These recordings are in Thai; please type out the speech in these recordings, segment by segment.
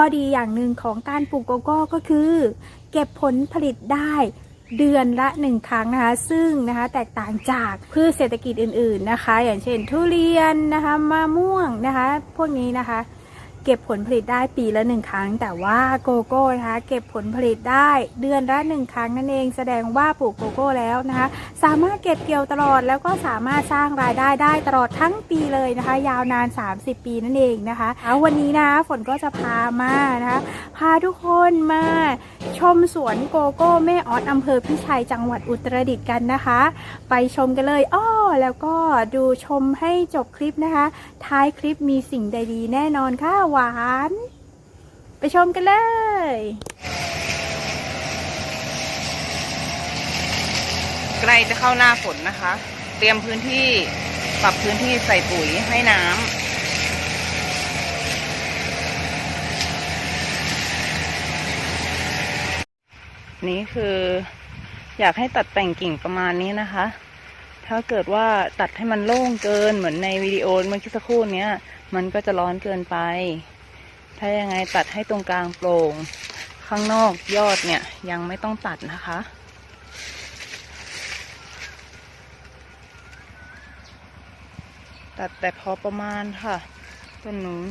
ข้อดีอย่างหนึ่งของการปลูกโกโก้ก็คือ เก็บผลผลิตได้เดือนละหนึ่งครั้งนะคะ ซึ่งนะคะแตกต่างจากพืชเศรษฐกิจอื่น ๆนะคะ อย่างเช่นทุเรียนนะคะมะม่วงนะคะ พวกนี้นะคะ เก็บผลผลิตได้ปีละหนึ่งครั้ง แต่ว่าโกโก้นะคะเก็บผลผลิตได้เดือนละหนึ่งครั้งนั่นเอง แสดงว่าปลูกโกโก้แล้วนะคะ สามารถเก็บเกี่ยวตลอดแล้วก็สามารถสร้างรายได้ได้ตลอดทั้งปีเลยนะคะ ยาวนาน 30 ปีนั่นเองนะคะเอาวันนี้นะฝนก็จะพามานะคะพาทุกคนมาชมสวนโกโก้แม่ออดอำเภอพิชัยจังหวัดอุตรดิตถ์กันนะคะ ไปชมกันเลยอ้อ แล้วก็ดูชมให้จบคลิปนะคะ ท้ายคลิปมีสิ่งใดดีแน่นอนค่ะหวาน ไปชมกันเลยใกล้จะเข้าหน้าฝนนะคะ เตรียมพื้นที่ปรับพื้นที่ใส่ปุ๋ยให้น้ำนี่คืออยากให้ตัดแต่งกิ่งประมาณนี้นะคะ ถ้าเกิดว่าตัดให้มันโล่งเกินเหมือนในวิดีโอเมื่อกี้สักครู่เนี้ย มันก็จะร้อนเกินไป ถ้ายังไงตัดให้ตรงกลางโปร่ง ข้างนอกยอดเนี่ยยังไม่ต้องตัดนะคะตัดแต่พอประมาณค่ะต้นนู้น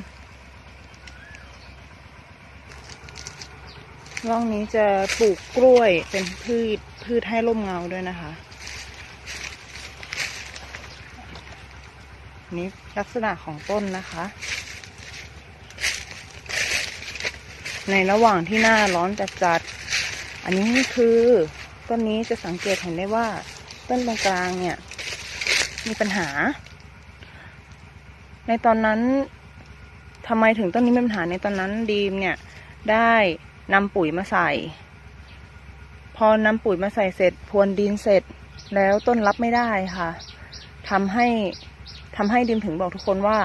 ร่องนี้จะปลูกกล้วยเป็นพืชพืชให้ร่มเงาด้วยนะคะ นี่ลักษณะของต้นนะคะ ในระหว่างที่หน้าร้อนจัดๆอันนี้คือต้นนี้จะสังเกตเห็นได้ว่า ต้นตรงกลางเนี่ย มีปัญหา ในตอนนั้นทำไมถึงต้นนี้มีปัญหาในตอนนั้นดีมเนี่ย ได้นำปุ๋ยมาใส่ พอนำปุ๋ยมาใส่เสร็จพรวนดินเสร็จแล้วต้นรับไม่ได้ค่ะทำให้ ทำให้ดิมถึงบอกทุกคนว่า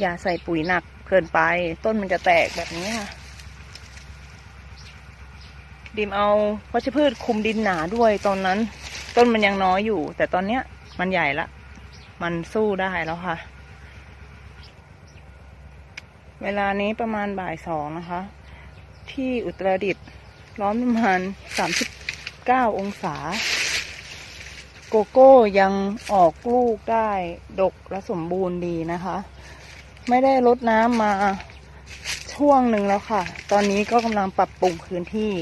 อย่าใส่ปุ๋ยหนักเกินไป ต้นมันจะแตกแบบนี้ค่ะ ดิมเอาวัชพืชคุมดินหนาด้วยตอนนั้น ต้นมันยังน้อยอยู่ แต่ตอนเนี้ยมันใหญ่ละ มันสู้ได้แล้วค่ะ เวลานี้ประมาณบ่ายสองนะคะ ที่อุตรดิตถ์ร้อนประมาณสามสิบเก้าองศา โกโก้ยังออกลูกได้ดกและสมบูรณ์ดีนะคะ ไม่ได้ลดน้ำมาช่วงหนึ่งแล้วค่ะ ตอนนี้ก็กำลังปรับปรุงพื้นที่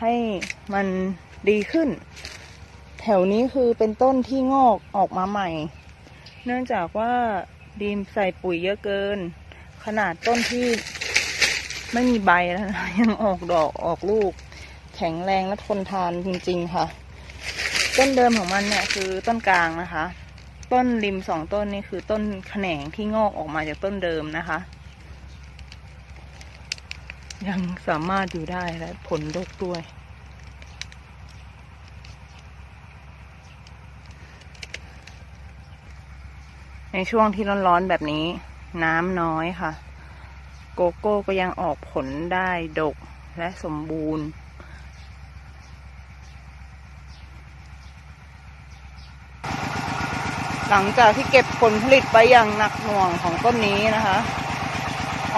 ให้มันดีขึ้น แถวนี้คือเป็นต้นที่งอกออกมาใหม่ เนื่องจากว่าดีมใส่ปุ๋ยเยอะเกิน ขนาดต้นที่ไม่มีใบแล้วนะยังออกดอกออกลูก แข็งแรงและทนทานจริง ๆ ค่ะ ต้นเดิมของมันเนี่ยคือต้นกลางนะคะ ต้นริมสองต้นนี่คือต้นแขนงที่งอกออกมาจากต้นเดิมนะคะ ยังสามารถอยู่ได้และผลดกด้วยในช่วงที่ร้อนๆแบบนี้ น้ำน้อยค่ะ โกโก้ก็ยังออกผลได้ดกและสมบูรณ์ หลังจากที่เก็บผลผลิตไปอย่างหนักหน่วงของต้นนี้นะคะ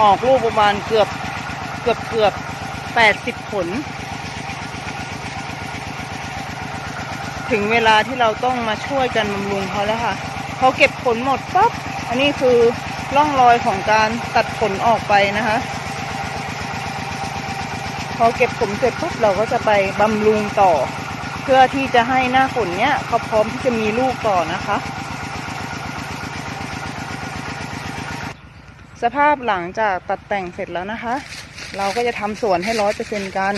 ออกลูกประมาณเกือบเกือบเกือบแปดสิบผล ถึงเวลาที่เราต้องมาช่วยกันบำรุงเขาแล้วค่ะพอเก็บผลหมดปั๊บอันนี้คือร่องรอยของการตัดผลออกไปนะคะ พอเก็บผลเสร็จปุ๊บเราก็จะไปบำรุงต่อ เพื่อที่จะให้หน้าฝนเนี้ยเขาพร้อมที่จะมีลูกต่อนะคะ สภาพหลังจากตัดแต่งเสร็จแล้วนะคะ เราก็จะทำสวนให้ร้อยเปอร์เซ็นกัน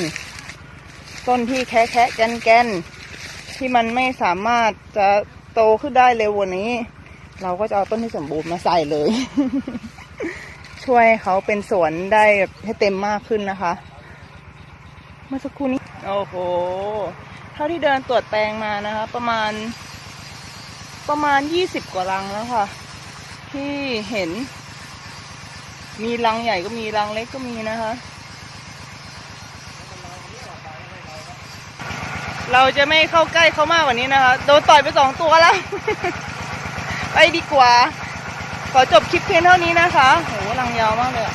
ต้นที่แคะแคะแกนแกนที่มันไม่สามารถจะโตขึ้นได้เร็วกว่านี้ เราก็จะเอาต้นที่สมบูรณ์มาใส่เลย ช่วยเขาเป็นสวนได้แบบให้เต็มมากขึ้นนะคะ เมื่อสักครู่นี้ โอ้โห เท่าที่เดินตรวจแปลงมานะคะ ประมาณ ประมาณยี่สิบกว่ารังแล้วค่ะ ที่เห็น มีรังใหญ่ก็มีรังเล็กก็มีนะคะ เราจะไม่เข้าใกล้เขามากกว่านี้นะคะ โดนต่อยไปสองตัวแล้ว ไปดีกว่า ขอจบคลิปเพียงเท่านี้นะคะโหรังยาวมากเลย